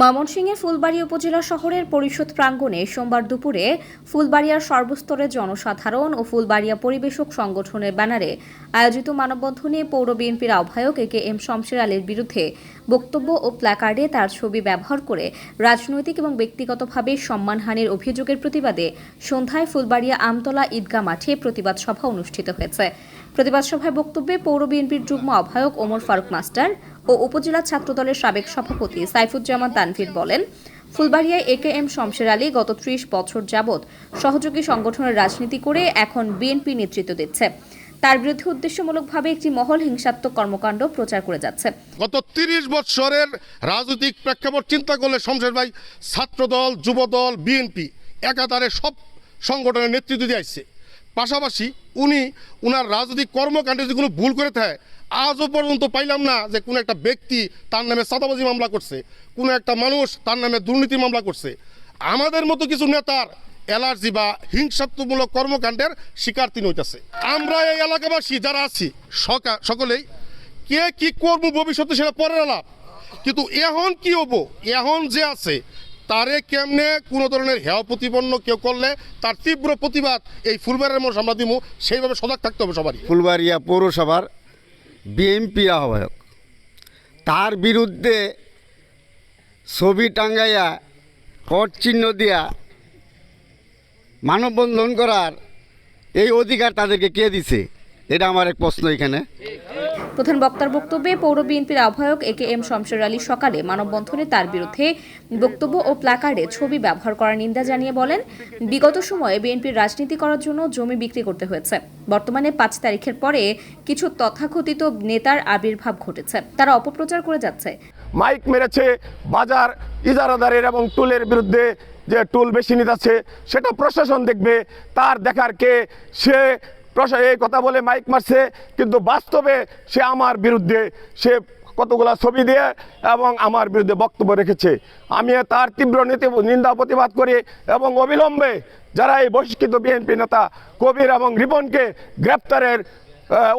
ময়মনসিংহের ফুলবাড়ী উপজেলা শহরের পরিষদ প্রাঙ্গণে সোমবার দুপুরে ফুলবাড়িয়ার সর্বস্তরের জনসাধারণ ও ফুলবাড়িয়া পরিবেশক সংগঠনের ব্যানারে আয়োজিত মানববন্ধনে পৌর বিএনপির আহ্বায়ক এ কে এম শমশের আলীর বিরুদ্ধে বক্তব্য ও প্ল্যাকার্ডে তার ছবি ব্যবহার করে রাজনৈতিক এবং ব্যক্তিগতভাবে সম্মানহানির অভিযোগের প্রতিবাদে সন্ধ্যায় ফুলবাড়িয়া আমতলা ঈদগাহ মাঠে প্রতিবাদ সভা অনুষ্ঠিত হয়েছে। প্রতিবাদ সভায় বক্তব্যে পৌর বিএনপির যুগ্ম আহ্বায়ক ওমর ফারুক মাস্টার ও উপজেলা ছাত্রদলের সাবেক সভাপতি সাইফুজ্জামান তানভীর বলেন, ফুলবাড়িয়ায় এ কে এম শমশের আলী গত ত্রিশ বছর যাবৎ সহযোগী সংগঠনের রাজনীতি করে এখন বিএনপি নেতৃত্ব দিচ্ছে। তার বিরুদ্ধে উদ্দেশ্যমূলকভাবে একটি মহল হিংসাত্মক কর্মকাণ্ড প্রচার করে যাচ্ছে। গত তিরিশ বৎসরের রাজনৈতিক প্রেক্ষাপট চিন্তা করলে শমশের ভাই ছাত্রদল, যুবদল, বিএনপি একাধারে সব সংগঠনের নেতৃত্ব দিয়ে আসছে। পাশাপাশি উনি উনার রাজনৈতিক কর্মকাণ্ডে যদি কোনো ভুল করে থাকে, আজও পর্যন্ত পাইলাম না যে কোনো একটা ব্যক্তি তার নামে সাদাবাজি মামলা করছে, কোনো একটা মানুষ তার নামে দুর্নীতি মামলা করছে। আমাদের মতো কিছু নেতার অ্যালার্জি বা হিংসাত্মমূলক কর্মকাণ্ডের শিকার তিনি হইতেছে। আমরা এই এলাকাবাসী যারা আছি, সকা- সকলেই, কে কি করব ভবিষ্যতে সেটা পরের আলাপ। কিন্তু এখন কি হব? এখন যে আছে তারে কেমনে কোনো ধরনের হেয় প্রতিপন্ন কেউ করলে তার তীব্র প্রতিবাদ এই ফুলবারের মতো আমরা দিব সেইভাবে সজাগ থাকতে হবে সবারই। ফুলবাড়িয়া পৌরসভার বিএমপি আহ্বায়ক, তার বিরুদ্ধে ছবি টাঙ্গাইয়া, কট চিহ্ন দিয়া মানববন্ধন করার এই অধিকার তাদেরকে কে দিছে? এটা আমার এক প্রশ্ন এখানে। প্রধান বক্তার বক্তব্যে পৌর বিএনপির আহ্বায়ক এ কে এম শমশের আলী সকালে মানববন্ধনে তার বিরুদ্ধে বক্তব্য ও প্ল্যাকার্ডে ছবি ব্যবহার করার নিন্দা জানিয়ে বলেন, বিগত সময়ে বিএনপির রাজনীতি করার জন্য জমি বিক্রি করতে হয়েছে। বর্তমানে পাঁচ তারিখের পরে কিছু তথাকথিত নেতার আবির্ভাব ঘটেছে। তারা অপপ্রচার করে যাচ্ছে। মাইক মেরেছে বাজার, ইজারাদারের এবং টুলের বিরুদ্ধে যে টুল বেশি নিতেছে সেটা প্রশাসন দেখবে, তার দেখার কে সে প্রশা এই কথা বলে মাইক মারছে, কিন্তু বাস্তবে সে আমার বিরুদ্ধে সে কতগুলা ছবি দিয়ে এবং আমার বিরুদ্ধে বক্তব্য রেখেছে। আমি তার তীব্র নীতি, নিন্দা, প্রতিবাদ করি এবং অবিলম্বে যারা এই বহিষ্কৃত বিএনপি নেতা কবির এবং রিপনকে গ্রেপ্তারের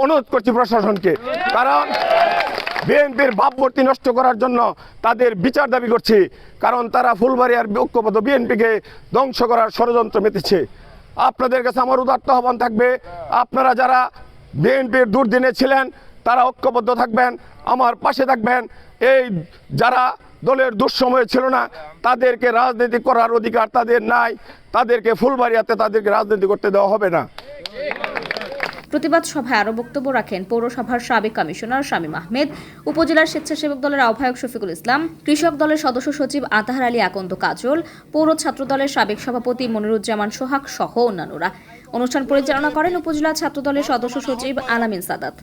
অনুরোধ করছি প্রশাসনকে। কারণ বিএনপির ভাবমূর্তি নষ্ট করার জন্য তাদের বিচার দাবি করছি। কারণ তারা ফুলবাড়িয়ার ঐক্যবদ্ধ বিএনপিকে ধ্বংস করার ষড়যন্ত্র মেতেছে। আপনাদের কাছে আমার উদার্ত আহ্বান থাকবে। আপনারা যারা বিএনপির দুর্দিনে ছিলেন, তারা ঐক্যবদ্ধ থাকবেন, আমার পাশে থাকবেন। এই যারা দলের দুঃসময় ছিল না, তাদেরকে রাজনীতি করার অধিকার তাদের নাই, তাদেরকে ফুলবাড়িয়াতে তাদেরকে রাজনীতি করতে দেওয়া হবে না। প্রতিবাদ সভায় আরও বক্তব্য রাখেন পৌরসভার সাবেক কমিশনার শামীম আহমেদ, উপজেলার স্বেচ্ছাসেবক দলের আহ্বায়ক শফিকুল ইসলাম, কৃষক দলের সদস্য সচিব আতাহার আলী আকন্দ কাজল, পৌর ছাত্র দলের সাবেক সভাপতি মনিরুজ্জামান সোহাগ সহ অন্যান্যরা। অনুষ্ঠান পরিচালনা করেন উপজেলা ছাত্র দলের সদস্য সচিব আলামিন সাদাত।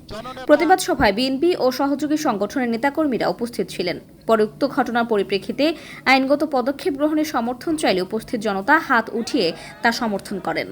প্রতিবাদ সভায় বিএনপি ও সহযোগী সংগঠনের নেতাকর্মীরা উপস্থিত ছিলেন। পরে উক্ত ঘটনার পরিপ্রেক্ষিতে আইনগত পদক্ষেপ গ্রহণের সমর্থন চাইলে উপস্থিত জনতা হাত উঠিয়ে তা সমর্থন করেন।